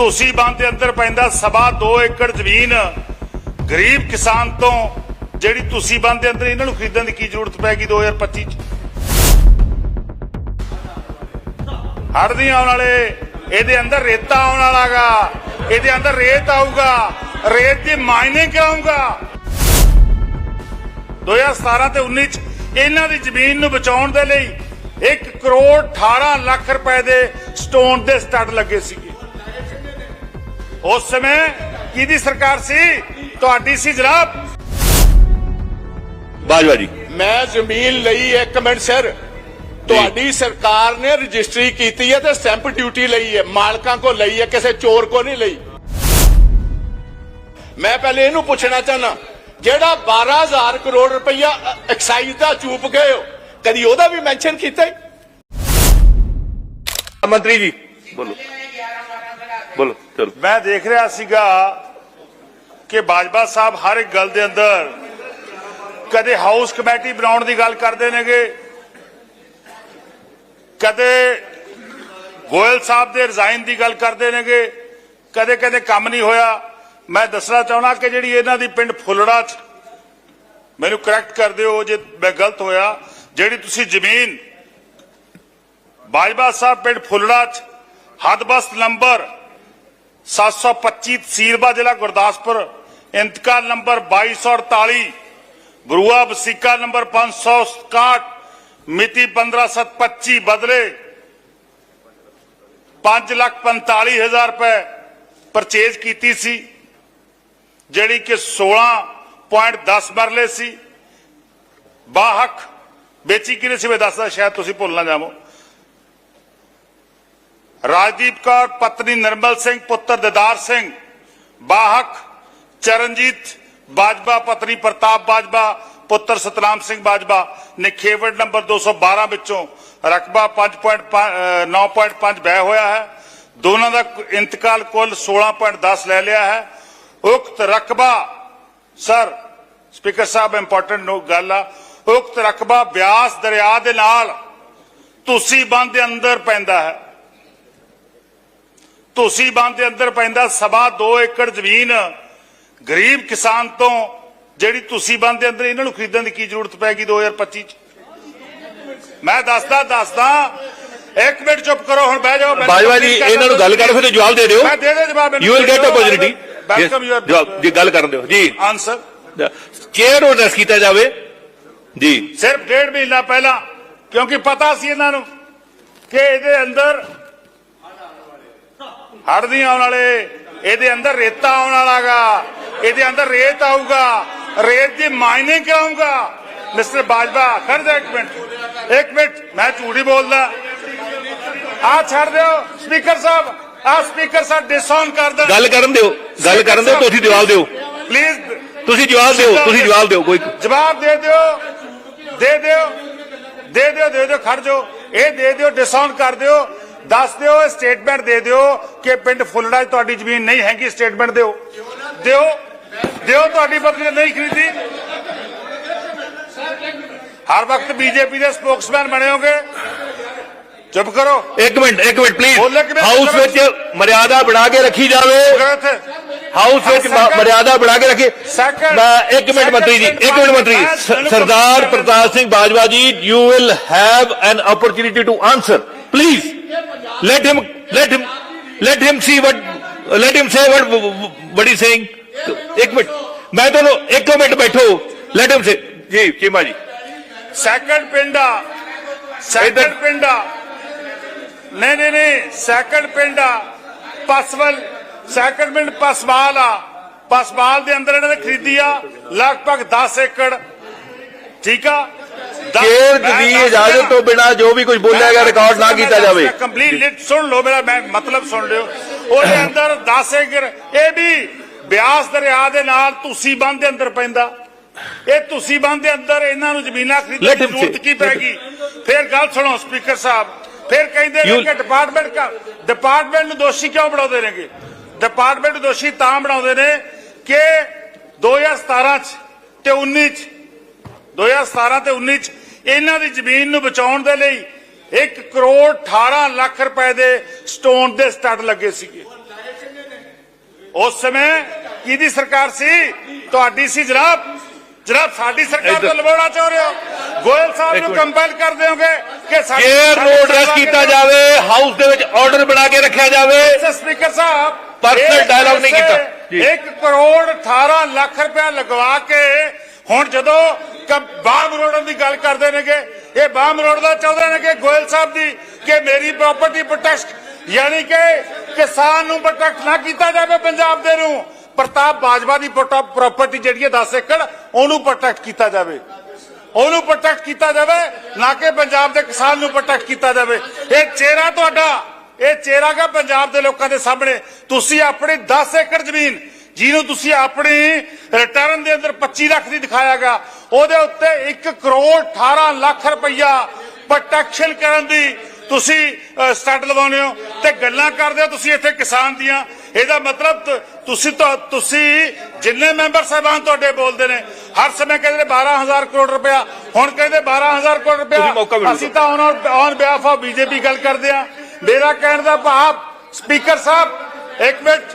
ਤੁਸੀਂ ਬੰਦ ਦੇ ਅੰਦਰ ਪੈਂਦਾ ਸਵਾ 2 ਏਕੜ ਜ਼ਮੀਨ ਗਰੀਬ ਕਿਸਾਨ ਤੋਂ, ਜਿਹੜੀ ਤੁਸੀਂ ਬੰਦ ਦੇ ਅੰਦਰ ਇਹਨਾਂ ਨੂੰ ਖਰੀਦਣ ਦੀ ਕੀ ਜ਼ਰੂਰਤ ਪੈ ਗਈ 2025 ਚ? ਹੜ੍ਹ ਨਹੀਂ ਆਉਣ ਵਾਲੇ, ਇਹਦੇ ਅੰਦਰ ਰੇਤਾ ਆਉਣ ਵਾਲਾਗਾ, ਇਹਦੇ ਅੰਦਰ ਰੇਤ ਆਊਗਾ, ਰੇਤ ਦੀ ਮਾਈਨਿੰਗ ਕਰਾਉਂਗਾ 2017 ਤੇ 19 ਚ ਇਹਨਾਂ ਦੀ ਜ਼ਮੀਨ ਨੂੰ ਬਚਾਉਣ ਦੇ ਲਈ 1 ਕਰੋੜ 18 ਲੱਖ ਰੁਪਏ ਦੇ ਸਟੋਨ ਦੇ ਸਟੱਡ ਲੱਗੇ ਸੀਗੇ। ਉਸ ਸਮੇਂ ਕਿਹਦੀ ਸਰਕਾਰ ਸੀ? ਤੁਹਾਡੀ ਸੀ ਜਨਾਬ। ਬਾਜਵਾ ਜੀ। ਮੈਂ ਜ਼ਮੀਨ ਲਈ ਇੱਕ ਮਿੰਟ ਸਰ। ਤੁਹਾਡੀ ਸਰਕਾਰ ਨੇ ਰਜਿਸਟਰੀ ਕੀਤੀ ਹੈ ਤੇ ਸਟੈਂਪ ਡਿਊਟੀ ਲਈ ਹੈ। ਮਾਲਕਾਂ ਕੋ ਲਈ ਹੈ ਕਿਸੇ ਚੋਰ ਕੋ ਨਹੀਂ ਲਈ। ਮੈਂ ਪਹਿਲੇ ਇਹਨੂੰ ਪੁੱਛਣਾ ਚਾਹਨਾ ਜਿਹੜਾ 12000 ਕਰੋੜ ਰੁਪਈਆ ਐਕਸਾਈਜ਼ ਦਾ ਚੂਪ ਗਏ ਹੋ ਕਦੀ ਉਹਦਾ ਵੀ ਮੈਂਸ਼ਨ ਕੀਤਾ ਹੈ? ਮੰਤਰੀ ਜੀ ਬੋਲੋ। ਬੋਲੋ, ਚਲੋ। ਮੈਂ ਦੇਖ ਰਿਹਾ ਸੀਗਾ ਕਿ ਬਾਜਵਾ ਸਾਹਿਬ ਹਰ ਇੱਕ ਗੱਲ ਦੇ ਅੰਦਰ ਕਦੇ ਹਾਊਸ ਕਮੇਟੀ ਬਣਾਉਣ ਦੀ ਗੱਲ ਕਰਦੇ ਨੇਗੇ, ਕਦੇ ਗੋਇਲ ਸਾਹਿਬ ਦੇ ਰਿਜ਼ਾਈਨ ਦੀ ਗੱਲ ਕਰਦੇ ਨੇਗੇ, ਕਦੇ ਕਦੇ ਕੰਮ ਨਹੀਂ ਹੋਇਆ। ਮੈਂ ਦੱਸਣਾ ਚਾਹੁੰਦਾ ਕਿ ਜਿਹੜੀ ਇਹਨਾਂ ਦੀ ਪਿੰਡ ਫੁੱਲੜਾ ਚ ਮੈਨੂੰ ਕਰੈਕਟ ਕਰ ਦਿਓ ਜੇ ਮੈਂ ਗਲਤ ਹੋਇਆ। ਜਿਹੜੀ ਤੁਸੀਂ ਜ਼ਮੀਨ ਬਾਜਵਾ ਸਾਹਿਬ ਪਿੰਡ ਫੁੱਲੜਾ ਚ ਹਦਬਸਤ ਨੰਬਰ 725 ਤਹਿਸੀਲਬਾ ਜ਼ਿਲ੍ਹਾ ਗੁਰਦਾਸਪੁਰ, ਇੰਤਕਾਲ ਨੰਬਰ 2248 ਬਰੂਆ ਵਸੀਕਾ ਨੰਬਰ 561 ਮਿਤੀ 15725 ਬਦਲੇ 545000 ਰੁਪਏ ਪਰਚੇਜ਼ ਕੀਤੀ ਸੀ, ਜਿਹੜੀ ਕਿ 16.10 ਮਰਲੇ ਸੀ। ਬਾਹਕ ਵੇਚੀ ਕਿਨੇ ਸੀ? ਮੈਂ ਦੱਸਦਾ, ਸ਼ਾਇਦ ਤੁਸੀਂ ਭੁੱਲ ਨਾ ਜਾਵੋ। ਰਾਜਦੀਪ ਕੌਰ, ਪਤਨੀ ਨਰਮਲ ਸਿੰਘ, ਪੁੱਤਰ ਦਿਦਾਰ ਸਿੰਘ ਬਾਹਕ ਚਰਨਜੀਤ ਬਾਜਵਾ, ਪਤਨੀ ਪ੍ਰਤਾਪ ਬਾਜਵਾ, ਪੁੱਤਰ ਸਤਨਾਮ ਸਿੰਘ ਬਾਜਵਾ ਨੇ ਖੇਵੜ ਨੰਬਰ 212 ਵਿੱਚੋਂ ਰਕਬਾ 5.9.5 ਬੈ ਹੋਇਆ ਹੈ। ਦੋਨਾਂ ਦਾ ਇੰਤਕਾਲ ਕੁੱਲ 16.10 ਲੈ ਲਿਆ ਹੈ। ਉਕਤ ਰਕਬਾ, ਸਰ, ਸਪੀਕਰ ਸਾਹਿਬ ਇੰਪੋਰਟੈਂਟ ਨੋ ਗੱਲ ਆ। ਉਕਤ ਰਕਬਾ ਬਿਆਸ ਦਰਿਆ ਦੇ ਨਾਲ ਤੁਸੀਂ ਬੰਦ ਦੇ ਅੰਦਰ ਪੈਂਦਾ ਹੈ। ਤੁਸੀਂ ਬੰਦ ਦੇ ਅੰਦਰ ਪੈਂਦਾ ਸਵਾ 2 ਏਕੜ ਜ਼ਮੀਨ। ਗਰੀਬ ਕਿਸਾਨ ਤੋਂ ਜਿਹੜੀ ਤੁਸੀਂ ਬੰਦ ਦੇ ਅੰਦਰ ਇਹਨਾਂ ਨੂੰ ਖਰੀਦਣ ਦੀ ਕੀ ਜ਼ਰੂਰਤ ਪੈ ਗਈ 2025 ਚ? ਮੈਂ ਦੱਸਦਾ ਦੱਸਦਾ। ਇੱਕ ਮਿੰਟ ਚੁੱਪ ਕਰੋ ਹੁਣ ਬਹਿ ਜਾਓ। ਬਾਜਵਾ ਜੀ ਇਹਨਾਂ ਨੂੰ ਗੱਲ ਕਰਨ ਫਿਰ ਜਵਾਬ ਦੇ ਦਿਓ। ਮੈਂ ਦੇ ਦੇ ਜਵਾਬ you will get opportunity welcome your ਜਵਾਬ ਜੀ ਗੱਲ ਕਰਨ ਦਿਓ। ਜੀ। ਆਨਸਰ ਚੇਅਰ ਨੂੰ ਐਡਰੈਸ ਕੀਤਾ ਜਾਵੇ। ਜੀ। ਸਿਰਫ ਡੇਢ ਮਹੀਨਾ ਪਹਿਲਾਂ ਕਿਉਂਕਿ ਪਤਾ ਸੀ ਇਹਨਾਂ ਨੂੰ ਕਿ ਇਹਦੇ ਅੰਦਰ ਹੜ੍ਹ ਨਹੀਂ ਆਉਣ ਵਾਲੇ ਇਹਦੇ ਅੰਦਰ ਰੇਤਾ ਆਉਣ ਵਾਲਾਗਾ ਇਹਦੇ ਅੰਦਰ ਰੇਤ ਆਊਗਾ ਰੇਤ ਦੀ ਮਾਈਨਿੰਗ ਕਰਾਉਂਗਾ ਮਿਸਟਰ ਬਾਜਵਾ ਖੜ ਜਾ ਇੱਕ ਮਿੰਟ ਇੱਕ ਮਿੰਟ ਮੈਂ ਝੂਠੀ ਬੋਲਦਾ। ਆ ਛੱਡ ਦਿਓ ਸਪੀਕਰ ਸਾਹਿਬ ਆ ਸਪੀਕਰ ਸਾਹਿਬ ਡਿਸਆਨ ਕਰ ਦੇ ਗੱਲ ਕਰਨ ਦਿਓ ਗੱਲ ਕਰਨ ਦਿਓ ਤੁਸੀਂ ਜਵਾਬ ਦਿਓ। ਪਲੀਜ਼ ਤੁਸੀਂ ਜਵਾਬ ਦਿਓ ਤੁਸੀਂ ਜਵਾਬ ਦਿਓ ਕੋਈ ਜਵਾਬ ਦੇ ਦਿਓ ਦੇ ਦਿਓ ਦੇ ਦਿਓ ਦੇ ਦਿਓ ਖੜ ਜਾਓ। ਇਹ ਦੇ ਦਿਓ ਡਿਸਕਾਊਂਟ ਕਰ ਦਿਓ। ਦੱਸ ਦਿਓ ਸਟੇਟਮੈਂਟ ਦੇ ਦਿਓ ਕਿ ਪਿੰਡ ਫੁੱਲੜਾ 'ਚ ਤੁਹਾਡੀ ਜ਼ਮੀਨ ਨਹੀਂ ਹੈਗੀ ਸਟੇਟਮੈਂਟ ਦਿਓ ਦਿਓ ਦਿਓ ਤੁਹਾਡੀ ਪਤਨੀ ਨੇ ਨਹੀਂ ਖਰੀਦੀ ਹਰ ਵਕਤ ਬੀਜੇਪੀ ਦੇ ਸਪੋਕਸਮੈਨ ਬਣੇ ਹੋਗੇ ਚੁੱਪ ਕਰੋ ਇੱਕ ਮਿੰਟ ਇੱਕ ਮਿੰਟ ਪਲੀਜ਼ ਬੋਲੋ ਕਿਵੇਂ? ਹਾਊਸ ਵਿੱਚ ਮਰਿਆਦਾ ਬਣਾ ਕੇ ਰੱਖੀ ਜਾਵੇ। ਕਰੋ ਇੱਥੇ ਹਾਊਸ ਵਿੱਚ ਮ- Second- ਮਰਿਆਦਾ ਬਣਾ ਕੇ ਰੱਖੀ। Second- ਮੈਂ ਇੱਕ ਮਿੰਟ ਮੰਤਰੀ ਜੀ ਇੱਕ ਮਿੰਟ ਮੰਤਰੀ ਜੀ। ਸ- ਮੈਨੂੰ ਸਰਦਾਰ question Pratap Singh Bajwa ji you will have an opportunity to answer please let him let him let him see what let him say what what he saying. ਇੱਕ ਮਿੰਟ ਮੈਂ ਤੁਹਾਨੂੰ ਇੱਕ ਮਿੰਟ ਬੈਠੋ let him say ਜੀ ਚੀਮਾ ਜੀ second ਪਿੰਡ second ਪਿੰਡ ਨਹੀਂ ਨਹੀਂ ਨਹੀਂ ਸੈਕੰਡ ਪਿੰਡ ਪਸਵਲ ਸੈਕੰਡ ਪਿੰਡ ਪਸਵਾਲ ਆ ਪਸਵਾਲ ਦੇ ਅੰਦਰ ਇਹਨਾਂ ਨੇ ਖਰੀਦੀ ਆ ਲਗਭਗ 10 ਏਕੜ ਠੀਕ ਆ ਦਸ- ਕੇਰ ਮੈਂ ਦੀ ਦੱਸ ਇਜਾਜ਼ਤ ਰਿਹਾ। ਤੋਂ ਬਿਨਾ ਜੋ ਵੀ ਕੁਝ ਬੋਲਿਆਗਾ ਰਿਕਾਰਡ ਨਾ ਕੀਤਾ ਜਾਵੇ ਕੰਪਲੀਟ ਲਿਟ ਸੁਣ ਲਓ ਮੇਰਾ ਮੈਂ ਮਤਲਬ ਸੁਣ ਲਿਓ ਉਹਦੇ ਅੰਦਰ 10 ਏਕੜ ਇਹ ਵੀ ਬਿਆਸ ਦਰਿਆ ਦੇ ਨਾਲ ਤੁਸੀਂ ਬੰਦ ਦੇ ਅੰਦਰ ਪੈਂਦਾ ਇਹ ਤੁਸੀਂ ਬੰਦ ਦੇ ਅੰਦਰ ਇਹਨਾਂ ਨੂੰ ਜ਼ਮੀਨਾਂ ਖਰੀਦਣ Let ਦੀ him ਜ਼ਰੂਰਤ say. ਕੀ ਪੈਗੀ ਫਿਰ ਗੱਲ ਸੁਣੋ ਸਪੀਕਰ ਸਾਹਿਬ ਫਿਰ ਕਹਿੰਦੇ ਨੇ You- ਕਿ ਡਿਪਾਰਟਮੈਂਟ ਕਾ ਡਿਪਾਰਟਮੈਂਟ ਨੂੰ ਦੋਸ਼ੀ ਕਿਉਂ ਬਣਾਉਂਦੇ ਨੇਗੇ ਡਿਪਾਰਟਮੈਂਟ ਨੂੰ ਦੋਸ਼ੀ ਤਾਂ ਬਣਾਉਂਦੇ ਨੇ ਕਿ 2017 ਚ ਤੇ 19 ਚ 2017 ਤੇ 19 ਚ ਇਹਨਾਂ ਦੀ ਜ਼ਮੀਨ ਨੂੰ ਬਚਾਉਣ ਦੇ ਲਈ 1 ਕਰੋੜ 18 ਲੱਖ ਰੁਪਏ ਦੇ ਸਟੋਨ ਦੇ ਸਟੱਡ ਲੱਗੇ ਸੀਗੇ ਉਸ ਸਮੇਂ ਕਿਹਦੀ ਸਰਕਾਰ ਸੀ ਤੁਹਾਡੀ ਸੀ ਜਨਾਬ ਜਨਾਬ ਸਾਡੀ ਸਰਕਾਰ। ਤੋਂ ਲਵਾਉਣਾ ਚਾਹ ਰਹੇ ਹੋ ਗੋਇਲ ਸਾਹਿਬ ਨੂੰ। ਕੰਪੈਲ ਕਰ ਦਿਓਗੇ ਕਿ ਸਾਡੀ ਐਡਰੈਸ ਸੇਵਾ ਕੀਤਾ। ਜਾਵੇ ਹਾਊਸ ਦੇ ਵਿੱਚ ਆਰਡਰ ਬਣਾ ਕੇ ਰੱਖਿਆ ਜਾਵੇ ਸਪੀਕਰ ਸਾਹਿਬ ਇੱਕ dialogue ਨਹੀਂ ਕੀਤਾ। ਜੀ। 1 ਕਰੋੜ 18 ਲੱਖ ਰੁਪਇਆ ਲਗਵਾ ਕੇ ਹੁਣ ਜਦੋਂ ਕ- ਮਰੋੜਨ ਦੀ ਗੱਲ ਕਰਦੇ ਨੇਗੇ, ਇਹ ਬਾਮ ਰੋਡ ਚਾਹੁੰਦੇ ਨੇ ਕਿ ਗੋਇਲ ਸਾਹਿਬ ਦੀ ਕਿ ਮੇਰੀ ਪ੍ਰਾਪਰਟੀ ਪ੍ਰੋਟੈਕਟ ਯਾਨੀ ਕਿ ਕਿਸਾਨ ਨੂੰ ਪ੍ਰੋਟੈਕਟ ਨਾ ਕੀਤਾ ਜਾਵੇ ਪੰਜਾਬ ਦੇ ਨੂੰ, ਪ੍ਰਤਾਪ ਬਾਜਵਾ ਦੀ ਪ੍ਰਾਪਰਟੀ ਜਿਹੜੀ ਹੈ 10 ਏਕੜ, ਉਹਨੂੰ ਪ੍ਰੋਟੈਕਟ ਕੀਤਾ ਜਾਵੇ। ਉਹਨੂੰ ਪ੍ਰੋਟੈਕਟ ਕੀਤਾ ਜਾਵੇ, ਨਾ ਕਿ ਪੰਜਾਬ ਦੇ ਕਿਸਾਨ ਨੂੰ ਪ੍ਰੋਟੈਕਟ ਕੀਤਾ ਜਾਵੇ। ਇਹ ਚਿਹਰਾ ਤੁਹਾਡਾ, ਇਹ ਚਿਹਰਾ ਗਾ ਪੰਜਾਬ ਦੇ ਲੋਕਾਂ ਦੇ ਸਾਹਮਣੇ। ਤੁਸੀਂ ਆਪਣੀ 10 ਏਕੜ ਜ਼ਮੀਨ ਜਿਹਨੂੰ ਤੁਸੀਂ ਆਪਣੀ ਰਿਟਰਨ ਦੇ ਅੰਦਰ 25 ਲੱਖ ਦੀ ਦਿਖਾਇਆਗਾ ਉਹਦੇ ਉੱਤੇ 1 ਕਰੋੜ 18 ਲੱਖ ਰੁਪਈਆ ਪ੍ਰੋਟੈਕਸ਼ਨ ਕਰਨ ਦੀ ਤੁਸੀਂ ਸਟੱਡ ਲਵਾਉਂਦੇ ਹੋ ਤੇ ਗੱਲਾਂ ਕਰਦੇ ਹੋ ਤੁਸੀਂ ਇੱਥੇ ਕਿਸਾਨ ਦੀਆਂ ਇਹਦਾ ਮਤਲਬ ਤੁਸੀਂ ਤਾਂ ਤੁਸੀਂ ਜਿੰਨੇ ਮੈਂਬਰ ਸਾਹਿਬਾਨ ਤੁਹਾਡੇ ਬੋਲਦੇ ਨੇ ਹਰ ਸਮੇਂ ਕਹਿੰਦੇ ਨੇ 12000 ਕਰੋੜ ਰੁਪਇਆ ਹੁਣ ਕਹਿੰਦੇ 12000 ਕਰੋੜ ਰੁਪਇਆ। ਅਸੀਂ ਤਾਂ on on behalf of BJP ਗੱਲ ਕਰਦੇ ਆ ਮੇਰਾ ਕਹਿਣ ਦਾ ਭਾਵ ਸਪੀਕਰ ਸਾਹਿਬ ਇੱਕ ਮਿੰਟ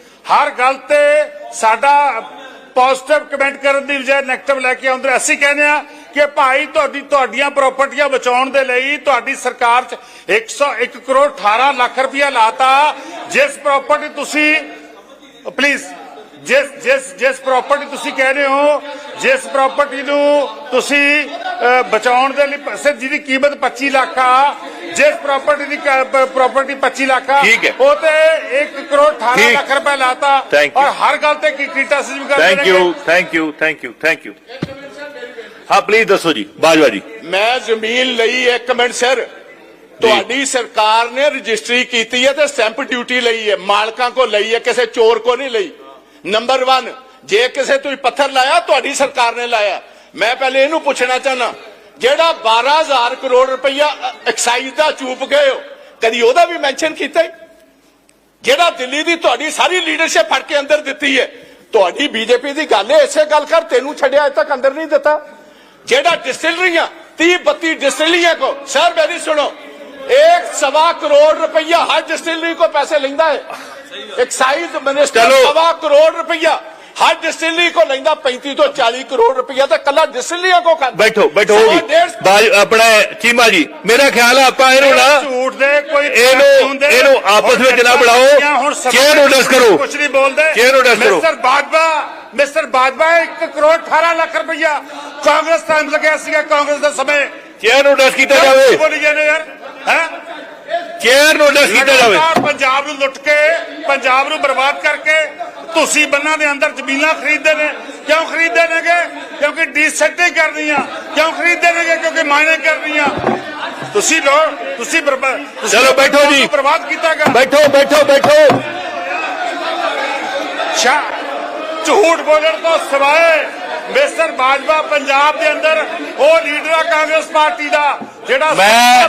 ਹਰ ਗੱਲ ਤੇ ਸਾਡਾ ਪੋਜ਼ਿਟਿਵ ਕਮੈਂਟ ਕਰਨ ਦੀ ਬਜਾਏ ਨੈਗੇਟਿਵ ਲੈ ਕੇ ਆਉਂਦੇ। ਅਸੀਂ ਕਹਿੰਦੇ ਆ ਕਿ ਭਾਈ ਤੁਹਾਡੀ, ਤੁਹਾਡੀਆਂ ਪ੍ਰਾਪਰਟੀਆਂ ਬਚਾਉਣ ਦੇ ਲਈ ਤੁਹਾਡੀ ਸਰਕਾਰ 'ਚ 101 ਕਰੋੜ 18 ਲੱਖ ਰੁਪਇਆ ਲਾਤਾ। ਜਿਸ ਪ੍ਰਾਪਰਟੀ ਤੁਸੀਂ ਪਲੀਜ਼ ਜਿਸ ਜਿਸ ਜਿਸ ਪ੍ਰਾਪਰਟੀ ਤੁਸੀਂ ਕਹਿ ਰਹੇ ਹੋ ਜਿਸ ਪ੍ਰਾਪਰਟੀ ਨੂੰ ਤੁਸੀਂ ਬਚਾਉਣ ਦੇ ਲਈ ਪੈਸੇ ਜਿਹਦੀ ਕੀਮਤ 25 ਲੱਖ ਆ ਜਿਸ ਪ੍ਰਾਪਰਟੀ ਦੀ ਪ੍ਰਾਪਰਟੀ 25 ਲੱਖ ਆ। ਉਹ ਤੇ 1 ਕਰੋੜ 18 ਠੀਕ। ਲੱਖ ਰੁਪਏ ਲਾਤਾ. ਔਰ ਹਰ ਗੱਲ ਤੇ ਕੀ ਕ੍ਰਿਟਿਸਿਜ਼ਮ ਕਰਦੇ thank you thank you thank you thank you ਹਾਂ ਪਲੀਜ਼ ਦੱਸੋ ਜੀ ਬਾਜਵਾ ਜੀ। ਮੈਂ ਜ਼ਮੀਨ ਲਈ ਹੈ, ਇੱਕ ਮਿੰਟ ਸਰ। ਤੁਹਾਡੀ ਸਰਕਾਰ ਨੇ ਰਜਿਸਟਰੀ ਕੀਤੀ ਹੈ ਤੇ ਸਟੈਂਪ ਡਿਊਟੀ ਲਈ ਹੈ। ਮਾਲਕਾਂ ਕੋ ਲਈ ਹੈ ਕਿਸੇ ਚੋਰ ਕੋ ਨਹੀਂ ਲਈ। ਨੰਬਰ 1 ਜੇ ਕਿਸੇ ਤੁਸੀਂ ਪੱਥਰ ਲਾਇਆ, ਤੁਹਾਡੀ ਸਰਕਾਰ ਨੇ ਲਾਇਆ। ਮੈਂ ਪਹਿਲੇ ਇਹਨੂੰ ਪੁੱਛਣਾ ਚਾਹਨਾ ਜਿਹੜਾ 12000 ਕਰੋੜ ਰੁਪਈਆ ਐਕਸਾਈਜ਼ ਦਾ ਚੂਪ ਗਏ ਹੋ, ਕਦੀ ਉਹਦਾ ਵੀ ਮੈਂਸ਼ਨ ਕੀਤਾ ਜਿਹੜਾ ਦਿੱਲੀ ਦੀ ਤੁਹਾਡੀ ਸਾਰੀ ਲੀਡਰਸ਼ਿਪ ਫੜ ਕੇ ਅੰਦਰ ਦਿੱਤੀ ਹੈ ਤੁਹਾਡੀ ਬੀਜੇਪੀ ਦੀ ਗੱਲ ਹੈ ਇਸੇ ਗੱਲ ਕਰ, ਤੈਨੂੰ ਛੱਡਿਆ ਅਜੇ ਤੱਕ ਅੰਦਰ ਨਹੀਂ ਦਿੱਤਾ। ਜਿਹੜਾ ਡਿਸਟਿਲਰੀਆਂ 30 32 ਡਿਸਟਿਲਰੀਆਂ ਕੋ, ਸਰ ਮੇਰੀ ਸੁਣੋ एक सवा करोड़ रुपया हर डिस्टिलरी को पैसे लेंदा है एक्साइज मिनिस्टर चलो। सवा करोड़ रुपया हर डिस्टिलरी को लेंदा 35 तो 40 करोड़ रुपया तो कला डिस्टिलरिया को खाता ਬੈਠੋ ਬੈਠੋ सवा ਜੀ डेढ़ ਬਾਜ ਆਪਣਾ ਚੀਮਾ ਜੀ ਮੇਰਾ ਖਿਆਲ ਹੈ ਆਪਾਂ ਇਹਨੂੰ ਨਾ ਝੂਠ ਦੇ ਕੋਈ ਇਹਨੂੰ- ਹੁੰਦੇ ਇਹਨੂੰ ਆਪਸ ਹੁਣ ਵਿੱਚ ਨਾ ਜੱਟਾਂ ਬਣਾਓ। ਦੀਆਂ ਹੁਣ ਸਭਾ ਚੇਅਰ ਨੂੰ ਡਿਸ ਕਰੋ। ਕੁਛ ਨਹੀਂ ਬੋਲਦੇ ਚੇਅਰ ਨੂੰ ਡਿਸ ਕਰੋ। ਮਿਸਟਰ ਬਾਜਵਾ ਮਿਸਟਰ ਬਾਜਵਾ 1 ਕਰੋੜ 18 ਲੱਖ ਰੁਪਇਆ ਕਾਂਗਰਸ ਟਾਈਮ ਲੱਗਿਆ ਸੀਗਾ ਕਾਂਗਰਸ ਦੇ ਸਮੇਂ ਚੇਅਰ ਨੂੰ ਡਸ ਕੀਤਾ ਜਾਵੇ ਬੋਲੀ ਜਾਂਦੇ ਯਾਰ ਹੈ? ਚੇਅਰ ਨੂੰ ਡਸ ਕੀਤਾ ਜਾਵੇ। ਪੰਜਾਬ ਨੂੰ ਲੁੱਟ ਕੇ ਪੰਜਾਬ ਨੂੰ ਬਰਬਾਦ ਕਰਕੇ ਤੁਸੀਂ ਬੰਨਾਂ ਦੇ ਅੰਦਰ ਜ਼ਮੀਨਾਂ ਖਰੀਦਦੇ ਨੇ ਕਿਉਂ ਖਰੀਦਦੇ ਨੇਗੇ? ਕਿਉਂਕਿ ਡੀਸੈਟਿੰਗ ਕਰਨੀਆਂ। ਕਿਉਂ ਖਰੀਦਦੇ ਨੇਗੇ? ਕਿਉਂਕਿ ਮਾਈਨਿੰਗ ਕਰਨੀਆਂ। ਤੁਸੀਂ ਲੋ ਤੁਸੀਂ ਚਲੋ ਬੈਠੋ ਜੀ। ਬਰਬਾਦ ਕੀਤਾਗਾ। ਬੈਠੋ ਬੈਠੋ ਬੈਠੋ। ਸ਼ਾ ਝੂਠ ਬੋਲਣ ਤੋਂ ਸਿਵਾਏ ਮਿਸਟਰ ਬਾਜਵਾ ਪੰਜਾਬ ਦੇ ਅੰਦਰ ਉਹ ਲੀਡਰ ਆ ਕਾਂਗਰਸ ਪਾਰਟੀ ਦਾ ਜਿਹੜਾ ਮੈਂ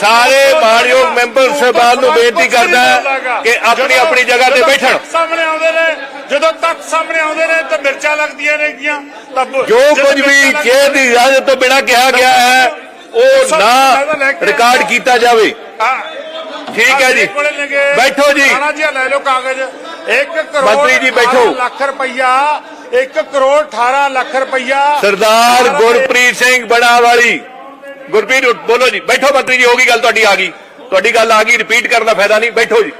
ਸਾਰੇ ਮਾਣਯੋਗ ਮੈਂਬਰ ਸਾਹਿਬਾਨ ਨੂੰ ਬੇਨਤੀ ਕਰਦਾ। ਕਿ ਆਪਣੀ ਆਪਣੀ ਜਗ੍ਹਾ ਤੇ ਬੈਠਣ ਸਾਹਮਣੇ ਆਉਂਦੇ ਨੇ ਜਦੋਂ ਤੱਕ ਸਾਹਮਣੇ ਆਉਂਦੇ ਨੇ ਤਾਂ ਮਿਰਚਾਂ ਲੱਗਦੀਆਂ ਨੇਗੀਆਂ ਜੋ ਕੁਝ ਵੀ ਚੇਅਰ ਦੀ ਇਜਾਜ਼ਤ ਤੋਂ ਬਿਨਾਂ ਕਿਹਾ ਗਿਆ ਹੈ ਉਹ ਨਾ ਰਿਕਾਰਡ ਕੀਤਾ ਜਾਵੇ। ਠੀਕ ਹੈ ਜੀ। ਬੈਠੋ ਜੀ ਜੀ ਲੈ ਲਓ ਕਾਗਜ਼ 1 ਕਰੋੜ ਮੰਤਰੀ ਜੀ ਬੈਠੋ। 18 ਲੱਖ ਰੁਪਈਆ 1 ਕਰੋੜ 18 ਲੱਖ ਰੁਪਈਆ ਸਰਦਾਰ ਸਾਰਾ ਗੁਰਪ੍ਰੀਤ ਸਿੰਘ ਬੜਾ ਵਾਲੀ ਗੁਰਪ੍ਰੀਤ ਬੋਲੋ ਜੀ ਬੈਠੋ ਮੰਤਰੀ ਜੀ ਹੋ ਗਈ ਗੱਲ ਤੁਹਾਡੀ ਆ ਗਈ। ਤੁਹਾਡੀ ਗੱਲ ਆ ਗਈ ਰਿਪੀਟ ਕਰਨ ਦਾ ਫਾਇਦਾ ਨਹੀਂ ਬੈਠੋ ਜੀ।